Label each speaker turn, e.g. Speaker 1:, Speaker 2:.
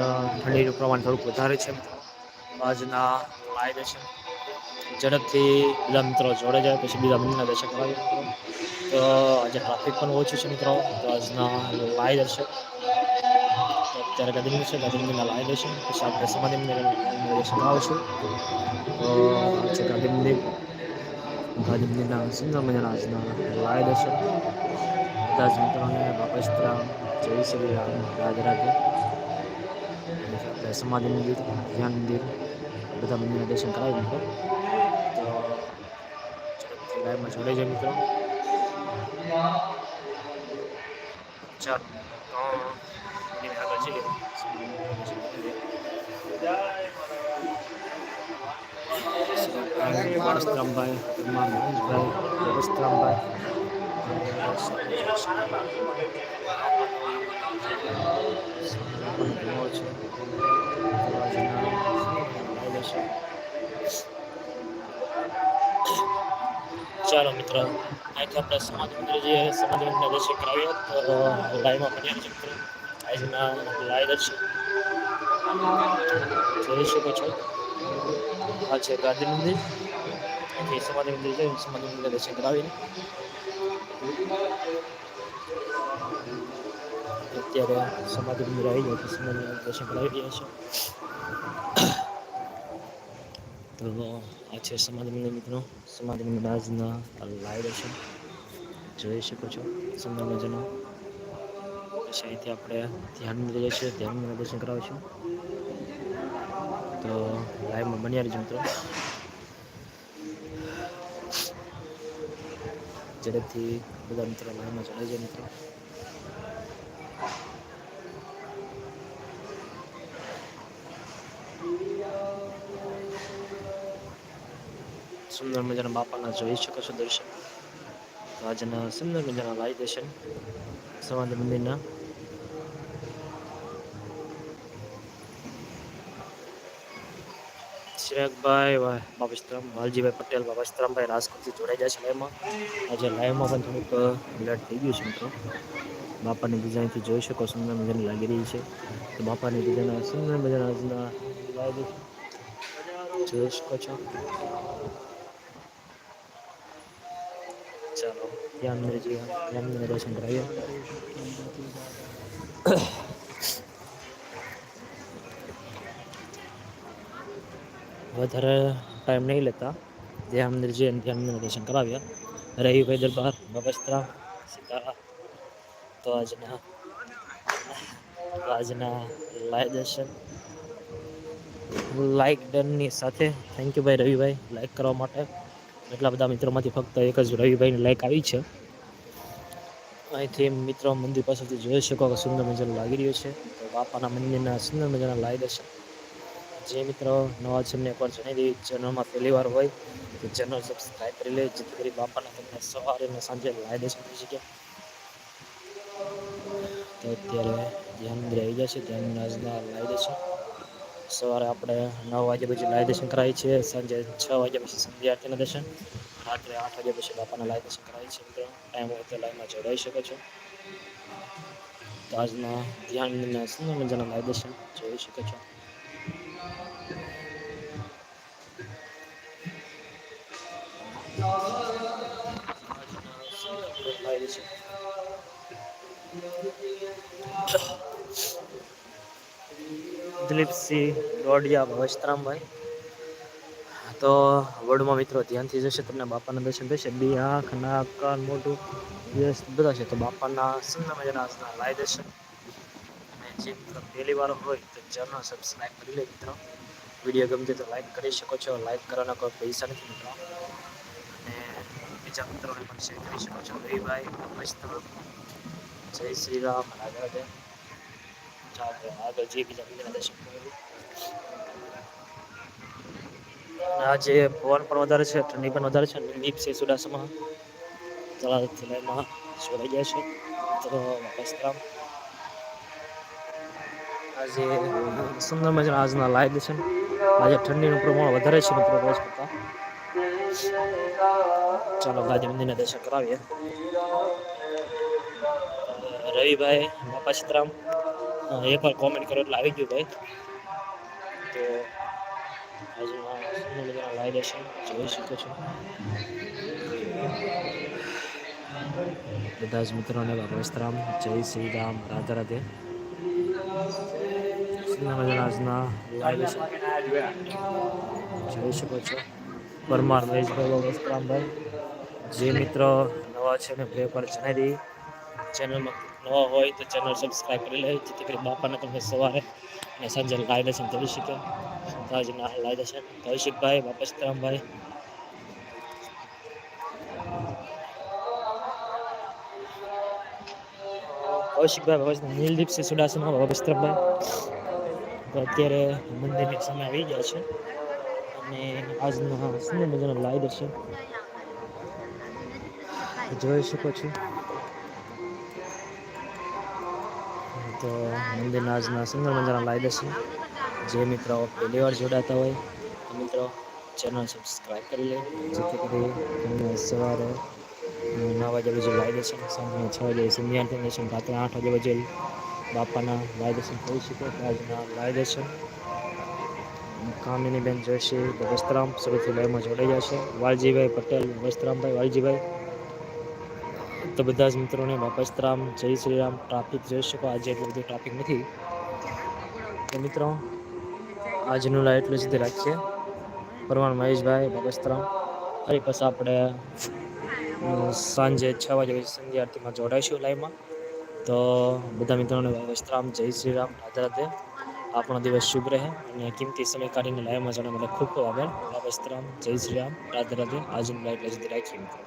Speaker 1: ઠંડીનું પ્રમાણ થોડુંક વધારે છે. આજના લાઈવ છે ઝડપથી બીજા મિત્રો જોડે જાય, પછી બીજા મંદિરના દર્શક આવે તો આજે ટ્રાફિક પણ ઓછું છે મિત્રો. તો આજના લાઈ દર્શક. અત્યારે ગાંધી છે ગાંધી મંદિરના લાઈવ દર્શન પછી આપણે સમાધિ દર્શન આવશું. તો આજે ગાંધી મંદિર ગાંધી મંદિરના સુંદર મજાના આજના લાઈ દર્શન બધા જ મિત્રોને બાપા સીતારામ જય શ્રી રામ. રાધે રાધે. સમાધિ મંદિર ધ્યાન મંદિર બધા મંદિરના દર્શન કરાવી મિત્રો તો ઝડપથી લાઈવમાં જોડાઈ જાય મિત્રો ચાલો તો એની આગળ જઈએ પરશુરામભાઈ પરમાર મહેશભાઈ ચાલો મિત્ર, આજે આપણે સમાજ મંદિર જે સમાધિ મંદિરના દર્શન કરાવ્યો. તો લાઈવમાં બન્યા છે મિત્ર આજના લાઈવ દર્શક જોઈ શકો છો. આ છે ગાંધી મંદિર. સમાજ મંદિર છે સમાધિ મંદિરના દર્શન કરાવીને અત્યારે સમાધિ મંદિર આવી જાય તો સમાધિ દર્શન કરાવી રહ્યા છે. તો આ છે સમાધિ મંદિર, મિત્રો. સમાધિ મંદિર આજના લાઈવ દર્શન જોઈ શકો છો, સમાધિ મજાનો પછી અહીંથી આપણે ધ્યાન મંદિર છીએ, ધ્યાન દર્શન કરાવીશું. તો લાઈવમાં બન્યા રહીશું મિત્રો. ઝડપથી બધા મિત્રો લાઈનમાં ચડાઈ જાય મિત્રો. સુંદર મજાના બાપાના જોઈ શકો છો દર્શન આજના સુંદર મજાના લાઈ દર્શન સમાધિ મંદિરના ચિરાગભાઈ બાબસ્તરામ વાલજીભાઈ પટેલ બાબસ્તરામભાઈ રાજકોટથી જોડાઈ જાય છે લાઈવમાં આજે લાઈવમાં પણ થોડુંક લેટ થઈ ગયું છે મિત્રો. બાપાની ડિઝાઇનથી જોઈ શકો, સુંદર મજાની લાગી રહી છે. તો બાપાની ડિઝાઇન સુંદર મજાના આજના જોઈ શકો છો. ચાલો, ધ્યાન અંદર દર્શન કરાવીએ વધારે ટાઈમ નહીં લેતા. ધ્યાન મંદિર જઈએ ધ્યાન દર્શન કરાવ્યા ભાઈ દરબાર બગસ્ત્રા સીતારા. તો આજના આજના લાઈવ દર્શન. લાઈક ડનની સાથે. થેન્ક યુ ભાઈ રવિભાઈ. લાઈક કરવા માટે. એટલા બધા મિત્રોમાંથી ફક્ત એક જ રવિભાઈની લાઈક આવી છે. અહીંથી મિત્રો મંદિર પાસેથી જોઈ શકો કે સુંદર મજાનું લાગી રહ્યું છે. તો બાપાના મંદિરના સુંદર મજાના લાઈ દર્શન. જે મિત્રો નવા છે, એમને એકવાર જણાવી દેવી ચેનલમાં પહેલી વાર હોય તો ચેનલ સબસ્ક્રાઈબ કરી લે જેથી કરી બાપાને તમને સવારે અને સાંજે લાઈ દર્શન થઈ શકે. તો અત્યારે ધ્યાન આવી જશે. ધ્યાન આજના લાઈ દર્શન. સવારે આપણે નવ વાગ્યા પછી લાઈ દર્શન કરાવીએ છીએ. સાંજે છ વાગ્યા પછી સંધ્યા દર્શન. રાત્રે આઠ વાગ્યા પછી બાપાના લાઈ દર્શન કરાવીએ છીએ મિત્રો. ટાઈમ હોય તો લાઈનમાં જોડાઈ શકો છો. તો આજના ધ્યાન મંદિરના સુંદર મજાના લાઈ દર્શન જોઈ શકો છો. દિલીપસિંહ દોડિયા ભવસ્તરામભાઈ તો વર્ડમાં મિત્રો ધ્યાનથી જશે તમને બાપાના દર્શન થશે. બે આંખ, નાક, કાન, મોઢું બધા છે. તો બાપાના સુંદર મજાના લાઈ દર્શન. જે મિત્રો પહેલી વાર હોય તો ચેનલ સબસ્ક્રાઈબ કરી લે મિત્રો. વીડિયો ગમતી તો લાઈક કરી શકો છો. લાઈક કરવાના કોઈ પૈસા નથી મિત્રો. અને બીજા મિત્રોને પણ શેર કરી શકો છો. રવિભાઈ મસ્ત જય શ્રી રામ. રાધે આગળ જે બીજા દર્શન કરીએ આજે પવન પણ વધારે છે, ઠંડી પણ વધારે છે. નીપ છે સુડાસમાં તળાવ લાઈનમાં જોડાઈ ગયા છે. તો વસ્ત્રામ આજે સુંદર મજાના આજના લાઈવ છે. આજે ઠંડીનું પ્રમાણ વધારે છે રોજ કરતા. ચાલો ગાંધી મંદિરના દર્શન કરાવીએ. રવિભાઈ, બાપા સીતરામ એકવાર કોમેન્ટ કરો એટલે આવી ગયું ભાઈ. તો આજના સુંદર મજાના લાઈવ છે જોઈ શકો છો. બધા જ મિત્રોને બાબસ્તરામ જય શ્રી રામ, રાધે રાધે. જોઈ શકો છો. પરમાર મહેશભાઈ બાબસ્તરામભાઈ જે મિત્રો નવા છે ને બે પર જણાવી દઈ ચેનલમાં નવા હોય તો ચેનલ સબસ્ક્રાઈબ કરી લે જેથી કરી બાપાને તમને સવારે અને સાંજે લાઈ દર્શન કરી શકે. તો આજના લાઈ દર્શન કૌશિકભાઈ બાપસ્તરામભાઈ કૌશિકભાઈ બાબા નીલદીપસિંહ સુડાસમા બાબસ્તરામભાઈ તો અત્યારે મંદિરની સામે આવી ગયા છે. અને આજના સુંદર મજાના લાઈ દર્શન જોઈ શકો છો. તો મંદિરના આજના સુંદર મજાના લાઈ દર્શન જે મિત્રો પહેલી વાર જોડાતા હોય મિત્રો ચેનલ સબસ્ક્રાઈબ કરી લે. જેથી કરી તમને સવારે નવ વાગે બજે લાઈવ દર્શન સાંજે છ વાગે સંધ્યાંતન દર્શન રાત્રે આઠ વાગે બજે બાપાના લાઈવ દર્શન થઈ શકે તો આજના લાઈવ દર્શન કામિનીબેન જોશી વસ્ત્રામ સુરતથી લાઈવમાં જોડાઈ જશે વાલજીભાઈ પટેલ વસ્ત્રામભાઈ વાલજીભાઈ તો બધા જ મિત્રોને બાપસ્તરામ જય શ્રી રામ ટ્રાફિક જોઈ શકો આજે એટલું બધું ટ્રાફિક નથી તો મિત્રો આજનું લાઈવ એટલું સુધી રાખીએ પરમાર મહેશભાઈ બાપસ્તરામ ફરી પછી આપણે અમ, સાંજે છ વાગે સંધ્યા આરતીમાં જોડાઈશું લાઈવમાં તો બધા મિત્રોને વસ્ત્રામ જય શ્રી રામ, રાધે રાધે. આપણો દિવસ શુભ રહે અને કિંમતી સમય કાઢીને લાઈવમાં જણા મને ખૂબ ખૂબ આભાર. વસ્ત્રામ જય શ્રી રામ, રાધે રાધે. આજનું લાઈવ લઈ રાખીએ મિત્રો.